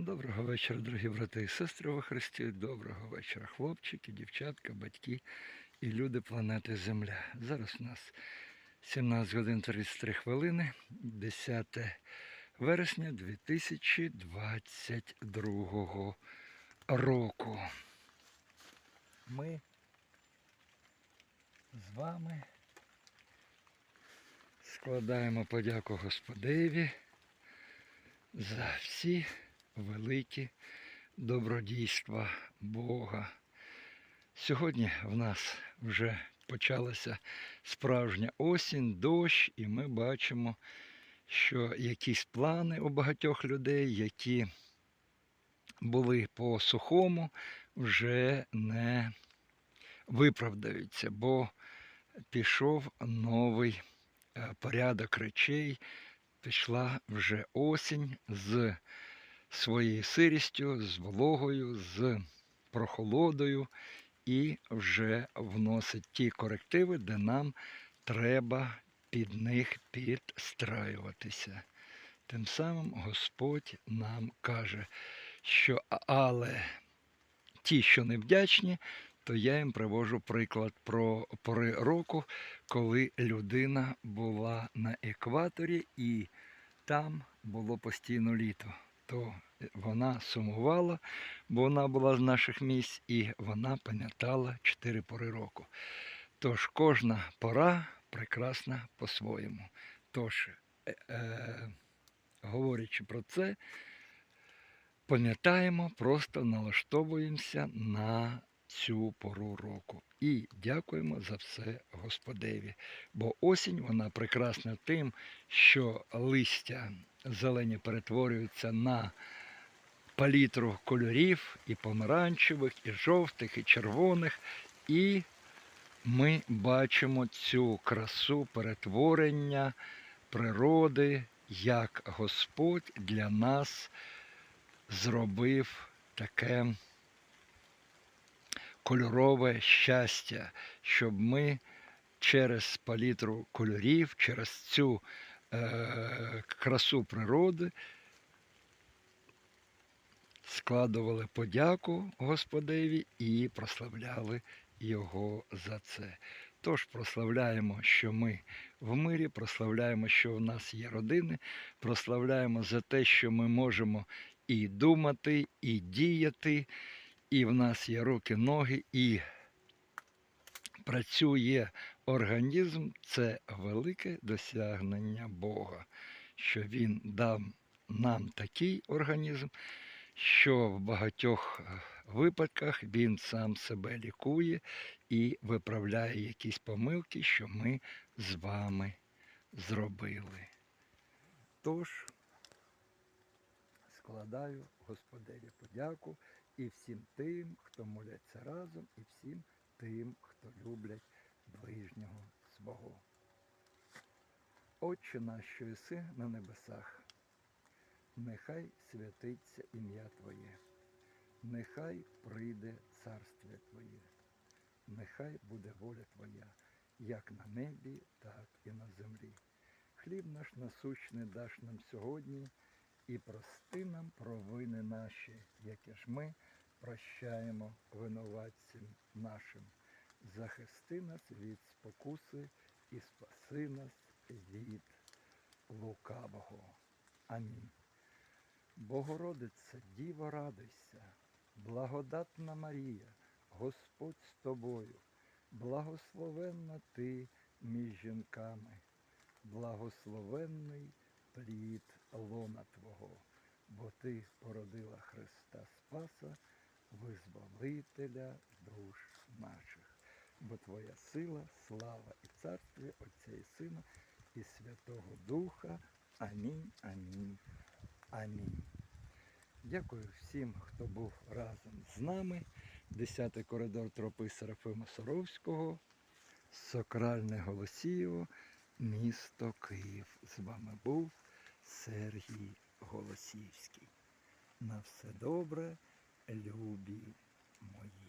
Доброго вечора, дорогі брати і сестри во Христі. Доброго вечора, хлопчики, дівчатка, батьки і люди планети Земля. Зараз у нас 17 годин 33 хвилини, 10 вересня 2022 року. Ми з вами складаємо подяку Господеві за всі великі добродійства Бога. Сьогодні в нас вже почалася справжня осінь, дощ, і ми бачимо, що якісь плани у багатьох людей, які були по сухому, вже не виправдаються, бо пішов новий е, порядок речей, пішла вже осінь з своєю сирістю, з вологою, з прохолодою і вже вносить ті корективи, де нам треба під них підстраюватися. Тим самим Господь нам каже, що але ті, що невдячні, то я їм привожу приклад про пори року, коли людина була на екваторі і там було постійно літо. То вона сумувала, бо вона була з наших місць, і вона пам'ятала чотири пори року. Тож кожна пора прекрасна по-своєму. Тож, е, е, говорячи про це, пам'ятаємо, просто налаштовуємося на цю пору року. І дякуємо за все Господеві. Бо осінь вона прекрасна тим, що листя зелені перетворюються на палітру кольорів і помаранчевих, і жовтих, і червоних. І ми бачимо цю красу перетворення природи, як Господь для нас зробив таке кольорове щастя, щоб ми через палітру кольорів, через цю красу природи складували подяку Господеві і прославляли Його за це. Тож прославляємо, що ми в мирі, прославляємо, що у нас є родини, прославляємо за те, що ми можемо і думати, і діяти, і в нас є руки, ноги, і працює організм це велике досягнення Бога, що Він дав нам такий організм, що в багатьох е, випадках він сам себе лікує і виправляє якісь помилки, що ми з вами зробили. Тож складаю Господеві подяку і всім тим, хто моляться разом, і всім тим, хто люблять ближнього свого. Отче наш, що єси на небесах, нехай святиться ім'я Твоє, нехай прийде царствие Твоє, нехай буде воля Твоя, як на небі, так і на землі. Хліб наш насущний даш нам сьогодні і прости нам провини наші, які ж ми прощаємо винуватцям нашим. Захисти нас від спокуси і спаси нас від лукавого. Амінь. Богородице, Діво, радуйся, благодатна Марія, Господь з тобою, благословенна ти між жінками, благословенний плід лона Твого, бо Ти породила Христа Спаса, визволителя душ наших. Бо Твоя сила, слава і царстві Отця і Сина і Святого Духа. Амінь, амінь, амінь. Дякую всім, хто був разом з нами. Десятий коридор тропи Серафима Соровського, Сокральне Голосіїво, місто Київ. З вами був Сергій Голосівський. На все добре, любі мої.